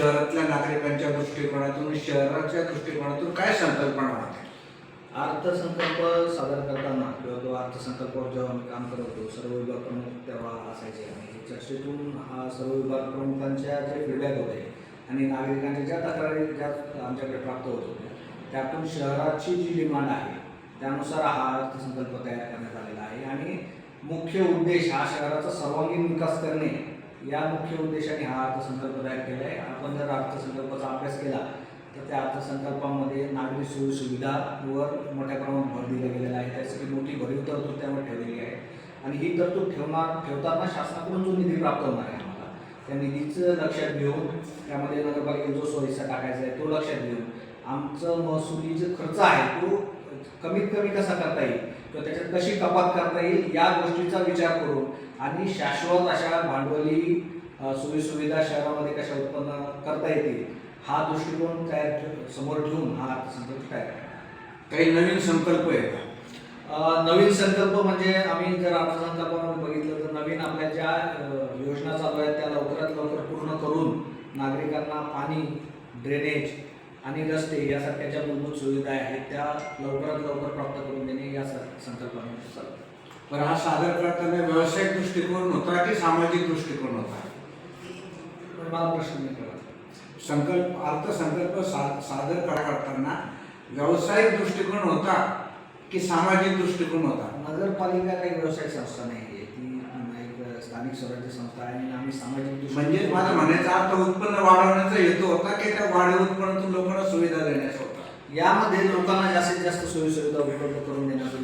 शहरातल्या नागरिकांच्या दृष्टिकोनातून शहराच्या दृष्टिकोनातून काय संकल्पना होते अर्थसंकल्प सादर करताना किंवा तो अर्थसंकल्पावर जेव्हा आम्ही काम करत होतो सर्व विभाग प्रमुख तेव्हा असायचे. आणि चर्चेतून हा सर्व विभाग प्रमुखांच्या जे फीडबॅक होते आणि नागरिकांच्या ज्या तक्रारी ज्या आमच्याकडे प्राप्त होत होत्या त्यातून शहराची जी डिमांड आहे त्यानुसार हा अर्थसंकल्प तयार करण्यात आलेला आहे. आणि मुख्य उद्देश हा शहराचा सर्वांगीण विकास करणे या मुख्य उद्देशाने हा अर्थसंकल्प तयार केला आहे. आपण जर अर्थसंकल्पाचा अभ्यास केला तर त्या अर्थसंकल्पामध्ये नागरी सुविधावर मोठ्या प्रमाणात भर दिला गेलेला आहे. त्यासाठी मोठी भरीव तरतूद त्यावर ठेवलेली आहे. आणि ही तरतूद ठेवणार ठेवताना शासनाकडून जो निधी प्राप्त होणार आहे आम्हाला त्या निधीचं लक्षात घेऊन त्यामध्ये नगरपालिकेचा जो सोयीचा टाकायचा आहे तो लक्षात घेऊन आमचं महसुली जो खर्च आहे तो कमीत कमी कसा करता येईल किंवा त्याच्यात कशी कपात करता येईल या गोष्टीचा विचार करून आणि शाश्वत अशा भांडवली सोयीसुविधा शहरामध्ये कशा उत्पन्न करता येतील हा दृष्टिकोन तयार समोर ठेवून हा अर्थसंकल्प तयार केला. काही नवीन संकल्प आहे का अ, नवीन संकल्प म्हणजे आम्ही जर अर्थसंकल्पामध्ये बघितलं तर नवीन आपल्या ज्या योजना चालू आहेत त्या लवकरात लवकर पूर्ण करून नागरिकांना पाणी ड्रेनेज आणि रस्ते यासारख्या ज्या मूलभूत सुविधा आहेत त्या लवकरात लवकर प्राप्त करून देणे या संकल्पाने. पण हा सादर करताना व्यावसायिक दृष्टिकोन होता की सामाजिक दृष्टिकोन होता? मला प्रश्न संकल्प अर्थसंकल्प सा- सादर करा करताना व्यावसायिक दृष्टिकोन होता की सामाजिक दृष्टिकोन होता? नगरपालिका काही व्यवसायिक संस्था नाही आहे ती स्थानिक स्वराज्य संस्था आहे आणि आम्ही सामाजिक म्हणजे माझा म्हणायचा अर्थ उत्पन्न वाढवण्याचा हेतू होता की त्या वाढीव उत्पन्नातून लोकांना सुविधा देण्याचा होता? यामध्ये लोकांना जास्तीत जास्त सोयी सुविधा उपलब्ध करून देण्याचा